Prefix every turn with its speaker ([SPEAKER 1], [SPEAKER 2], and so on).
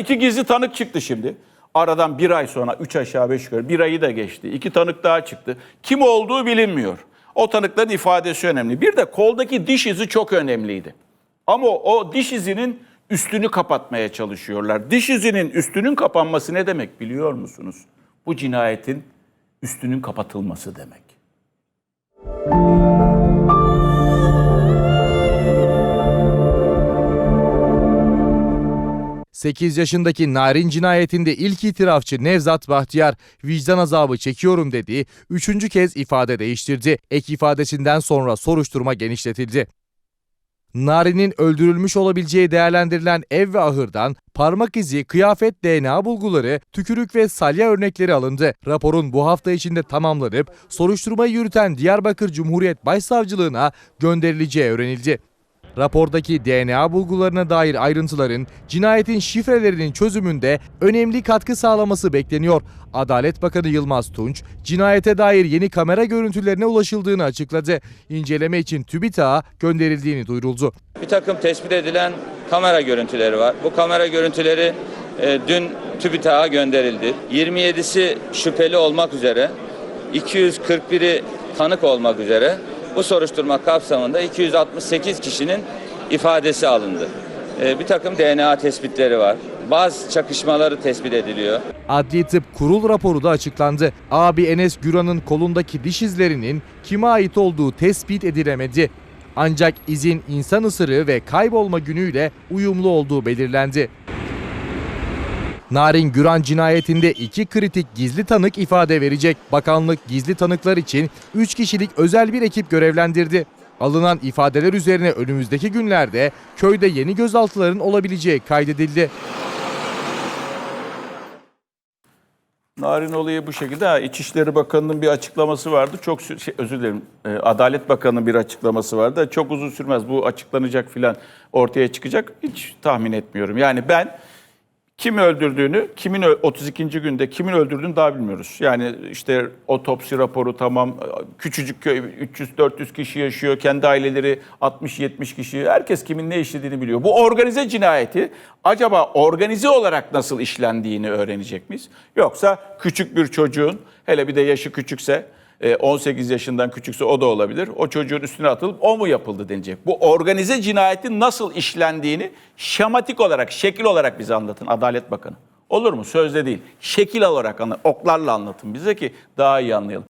[SPEAKER 1] iki gizli tanık çıktı şimdi. Aradan bir ay sonra üç aşağı beş yukarı bir ayı da geçti. İki tanık daha çıktı. Kim olduğu bilinmiyor. O tanıkların ifadesi önemli. Bir de koldaki diş izi çok önemliydi. Ama o diş izinin üstünü kapatmaya çalışıyorlar. Diş izinin üstünün kapanması ne demek biliyor musunuz? Bu cinayetin üstünün kapatılması demek.
[SPEAKER 2] 8 yaşındaki Narin cinayetinde ilk itirafçı Nevzat Bahtiyar vicdan azabı çekiyorum dediği üçüncü kez ifade değiştirdi. Ek ifadesinden sonra soruşturma genişletildi. Narin'in öldürülmüş olabileceği değerlendirilen ev ve ahırdan parmak izi, kıyafet DNA bulguları, tükürük ve salya örnekleri alındı. Raporun bu hafta içinde tamamlanıp soruşturmayı yürüten Diyarbakır Cumhuriyet Başsavcılığına gönderileceği öğrenildi. Rapordaki DNA bulgularına dair ayrıntıların cinayetin şifrelerinin çözümünde önemli katkı sağlaması bekleniyor. Adalet Bakanı Yılmaz Tunç, cinayete dair yeni kamera görüntülerine ulaşıldığını açıkladı. İnceleme için TÜBİTAK'a gönderildiğini duyuruldu.
[SPEAKER 3] Bir takım tespit edilen kamera görüntüleri var. Bu kamera görüntüleri e, dün TÜBİTAK'a gönderildi. 27'si şüpheli olmak üzere, 241'i tanık olmak üzere bu soruşturma kapsamında 268 kişinin ifadesi alındı. E, bir takım DNA tespitleri var. Bazı çakışmaları tespit ediliyor.
[SPEAKER 2] Adli Tıp Kurul raporu da açıklandı. Abi Enes Güran'ın kolundaki diş izlerinin kime ait olduğu tespit edilemedi. Ancak izin insan ısırığı ve kaybolma günüyle uyumlu olduğu belirlendi. Narin Güran cinayetinde iki kritik gizli tanık ifade verecek. Bakanlık gizli tanıklar için 3 kişilik özel bir ekip görevlendirdi. Alınan ifadeler üzerine önümüzdeki günlerde köyde yeni gözaltıların olabileceği kaydedildi.
[SPEAKER 1] Narin olayı bu şekilde. Ha, İçişleri Bakanı'nın bir açıklaması vardı. Çok şey, özür dilerim. e, Adalet Bakanı'nın bir açıklaması vardı. Çok uzun sürmez. Bu açıklanacak filan ortaya çıkacak. Hiç tahmin etmiyorum. Yani ben kimi öldürdüğünü, kimin ö- 32. günde kimin öldürdüğünü daha bilmiyoruz. Yani işte otopsi raporu tamam. Küçücük köy 300-400 kişi yaşıyor. Kendi aileleri 60-70 kişi. Herkes kimin ne işlediğini biliyor. Bu organize cinayeti acaba organize olarak nasıl işlendiğini öğrenecek miyiz? Yoksa küçük bir çocuğun hele bir de yaşı küçükse 18 yaşından küçükse o da olabilir. O çocuğun üstüne atılıp o mu yapıldı denecek. Bu organize cinayetin nasıl işlendiğini şematik olarak, şekil olarak bize anlatın Adalet Bakanı. Olur mu? Sözde değil. Şekil olarak anlat, oklarla anlatın bize ki daha iyi anlayalım.